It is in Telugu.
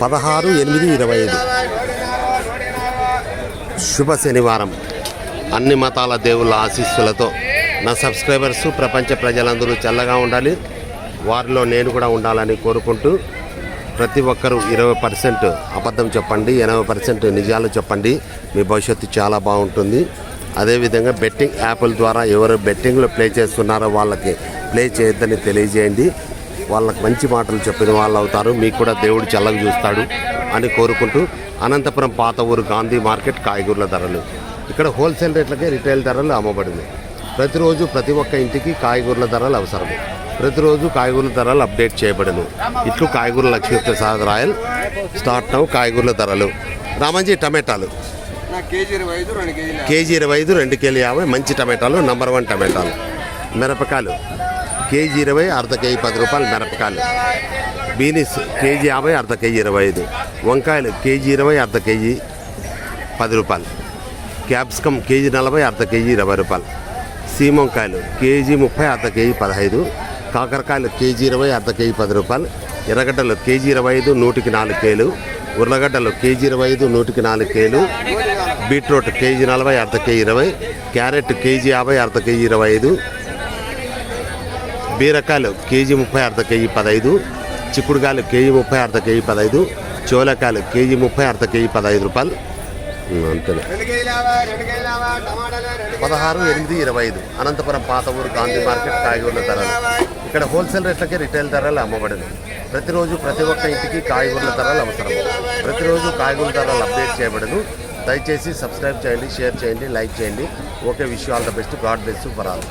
పదహారు ఎనిమిది ఇరవై ఐదు శుభ శనివారం. అన్ని మతాల దేవుళ్ళ ఆశీస్సులతో నా సబ్స్క్రైబర్స్ ప్రపంచ ప్రజలందరూ చల్లగా ఉండాలి. వారిలో నేను కూడా ఉండాలని కోరుకుంటూ ప్రతి ఒక్కరూ ఇరవై పర్సెంట్ అబద్ధం చెప్పండి ఎనభై పర్సెంట్ నిజాలు చెప్పండి. మీ భవిష్యత్తు చాలా బాగుంటుంది. అదేవిధంగా బెట్టింగ్ యాప్ల ద్వారా ఎవరు బెట్టింగ్లో ప్లే చేస్తున్నారో వాళ్ళకి ప్లే చేయొద్దని తెలియజేయండి. వాళ్ళకి మంచి మాటలు చెప్పిన వాళ్ళు అవుతారు. మీకు కూడా దేవుడు చల్లగా చూస్తాడు అని కోరుకుంటూ అనంతపురం పాత ఊరు గాంధీ మార్కెట్ కాయగూరల ధరలు. ఇక్కడ హోల్సేల్ రేట్లకే రిటైల్ ధరలు అమ్మబడింది. ప్రతిరోజు ప్రతి ఒక్క ఇంటికి కాయగూరల ధరలు అవసరం ప్రతిరోజు కాయగూరల ధరలు అప్డేట్ చేయబడను. ఇట్లు కాయగూరల Lakshmi Prasad royal start now కాయగూరల ధరలు. రామంజీ టమాటాలు. నా కేజీ ఇరవై ఐదు రెండు కేజీలు కేజీ ఇరవై ఐదు రెండు కేజీ యాభై మంచి టమాటాలు నంబర్ వన్ టమాటాలు. మిరపకాయలు. కేజీ ఇరవై అర్ధ కేజీ పది రూపాయలు మిరపకాయలు. బీనీస్ కేజీ యాభై అర్ధ కేజీ ఇరవై ఐదు. వంకాయలు కేజీ ఇరవై అర్ధ కేజీ పది రూపాయలు. క్యాప్సికమ్ కేజీ నలభై అర్ధ కేజీ ఇరవై రూపాయలు. సీమంకాయలు కేజీ ముప్పై అర్ధ కేజీ పదహైదు. కాకరకాయలు కేజీ ఇరవై అర్ధ కేజీ పది రూపాయలు. ఎర్రగడ్డలు కేజీ ఇరవై ఐదు నూటికి నాలుగు కేలు. ఉర్లగడ్డలు కేజీ ఇరవై ఐదు నూటికి నాలుగు కేలు. బీట్రూట్ కేజీ నలభై అర్ధ కేజీ ఇరవై. క్యారెట్ కేజీ యాభై అర్ధ కేజీ ఇరవై ఐదు. బీరకాయలు కేజీ ముప్పై అర్ధ కేజీ పదహైదు చిక్కుడుకాయలు కేజీ ముప్పై అర్ధ కేజీ పదహైదు చోలకాయలు కేజీ ముప్పై అర్ధ కేజీ పదహైదు రూపాయలు. అంతేనే పదహారు ఎనిమిది ఇరవై ఐదు. అనంతపురం పాత ఊరు గాంధీ మార్కెట్ కాయగూరల ధరలు. ఇక్కడ హోల్సేల్ రేట్లకే రిటైల్ ధరలు అమ్మబడింది. ప్రతిరోజు ప్రతి ఒక్క ఇంటికి కాయగూరల ధరలు అవసరం. ప్రతిరోజు కాయగూరల ధరలు అప్డేట్ చేయబడదు. దయచేసి సబ్స్క్రైబ్ చేయండి షేర్ చేయండి లైక్ చేయండి. Okay wish all the best. God best for all.